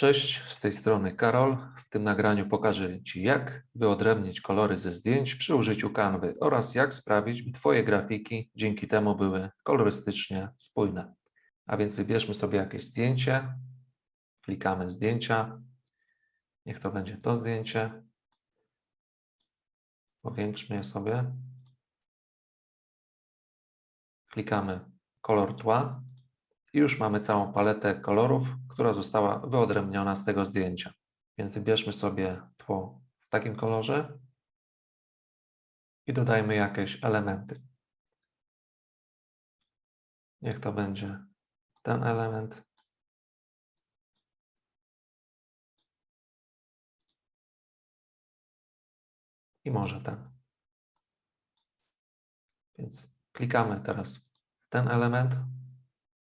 Cześć, z tej strony Karol. W tym nagraniu pokażę Ci, jak wyodrębnić kolory ze zdjęć przy użyciu kanwy oraz jak sprawić, by Twoje grafiki dzięki temu były kolorystycznie spójne. A więc wybierzmy sobie jakieś zdjęcie, klikamy zdjęcia, niech to będzie to zdjęcie. Powiększmy je sobie. Klikamy kolor tła i już mamy całą paletę kolorów, która została wyodrębniona z tego zdjęcia. Więc wybierzmy sobie tło w takim kolorze i dodajmy jakieś elementy. Niech to będzie ten element. I może ten. Więc klikamy teraz ten element,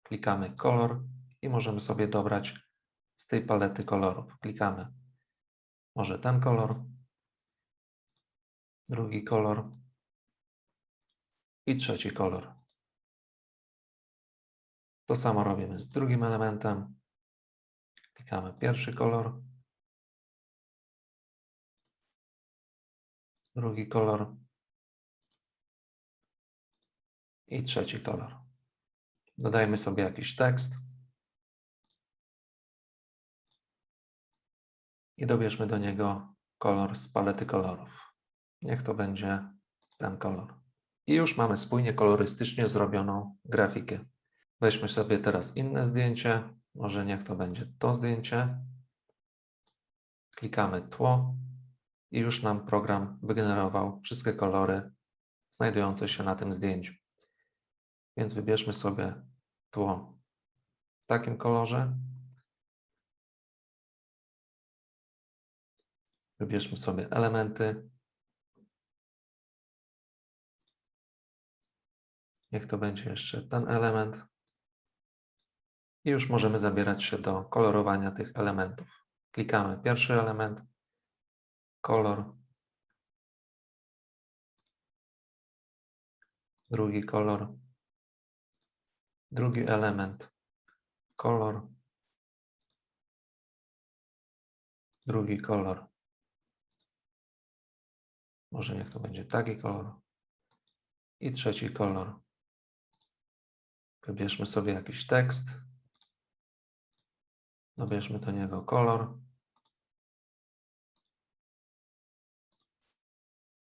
klikamy kolor i możemy sobie dobrać z tej palety kolorów. Klikamy może ten kolor, drugi kolor i trzeci kolor. To samo robimy z drugim elementem. Klikamy pierwszy kolor, drugi kolor i trzeci kolor. Dodajmy sobie jakiś tekst i dobierzmy do niego kolor z palety kolorów. Niech to będzie ten kolor. I już mamy spójnie kolorystycznie zrobioną grafikę. Weźmy sobie teraz inne zdjęcie. Może niech to będzie to zdjęcie. Klikamy tło i już nam program wygenerował wszystkie kolory znajdujące się na tym zdjęciu. Więc wybierzmy sobie tło w takim kolorze. Wybierzmy sobie elementy. Niech to będzie jeszcze ten element. I już możemy zabierać się do kolorowania tych elementów. Klikamy pierwszy element, kolor, drugi kolor, drugi element, kolor, drugi kolor. Może niech to będzie taki kolor. I trzeci kolor. Wybierzmy sobie jakiś tekst. Dobierzmy do niego kolor.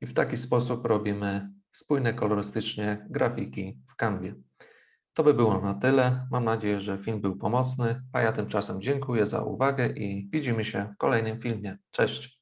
I w taki sposób robimy spójne kolorystycznie grafiki w Canwie. To by było na tyle. Mam nadzieję, że film był pomocny, a ja tymczasem dziękuję za uwagę i widzimy się w kolejnym filmie. Cześć!